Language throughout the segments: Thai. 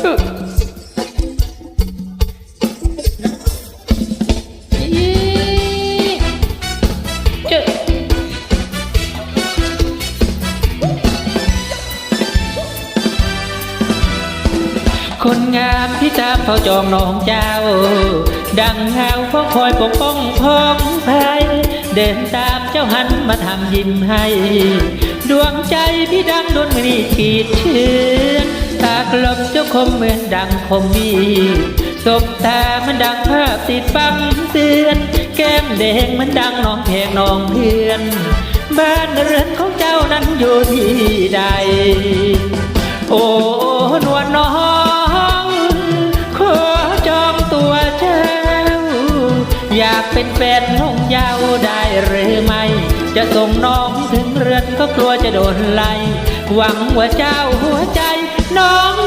คนงามที่ตามเฝ้าจองน้องเจ้า ดังเงาเพราะคอยปกป้องพ้องภัยเดินตามเจ้าหันมาทำยิ้มให้ ดวงใจพี่ดังดนมีขีดเชือ คมเหมือนดังคมมีสบตามันดังภาพติดฟังเตือน แก้มแดงมันดังน้องแพลงน้องเพื่อน บ้านเรือนของเจ้านั้นอยู่ที่ใด โอ้นวลน้องขอจองตัวเจ้า อยากเป็นแฟนน้องยาวได้หรือไม่ จะส่งน้องถึงเรือนก็กลัวจะโดนไล่หวังว่าเจ้าหัวใจน้อง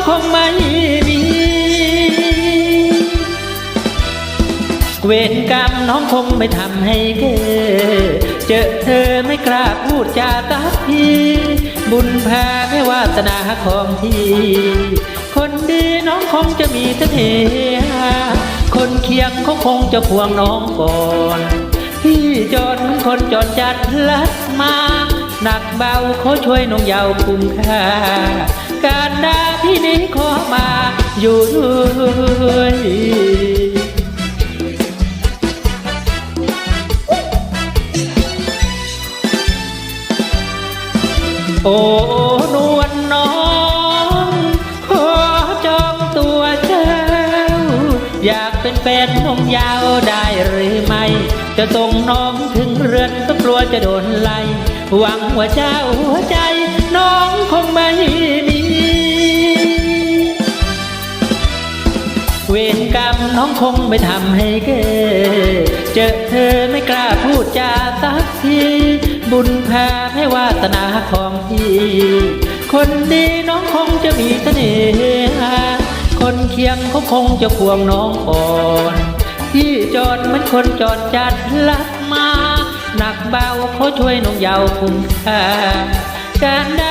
เวรกรรมน้องคงไม่ทำให้เกิดเจอเธอไม่กล้าพูดจาตักทีบุญพาแม่วาสนาของพี่คนดีน้องคงจะมีเสน่ห์คนเคียงเขาคงจะพวงน้องก่อนพี่จอดเหมือนคนจอดจัดลัดมาหนักเบาเขาช่วยน้องเยาวคุ้มค่า การดาพี่นี้ขอมาอยู่ด้วย โอ้นวลน้องขอจองตัวเจ้า อยากเป็นแฟนน้องยาวได้หรือไม่ จะส่งน้องถึงเรือนก็กลัวจะโดนไล่หวังว่าเจ้าหัวใจ น้องคงไม่มีเวรกรรมน้องคงไม่ทำให้เกดเจอเธอไม่กล้าพูดจาสักที บุญพาให้วาสนาของพี่คนดีน้องคงจะมีเสน่ห์คนเคียงเขาคงจะพวงน้องก่อนพี่จอดเหมือนคนจอดจัดลักมา หนักเบาเขาช่วยน้องเยาวคุ้มค่าการด่าที่นี้ขอมาอยู่ด้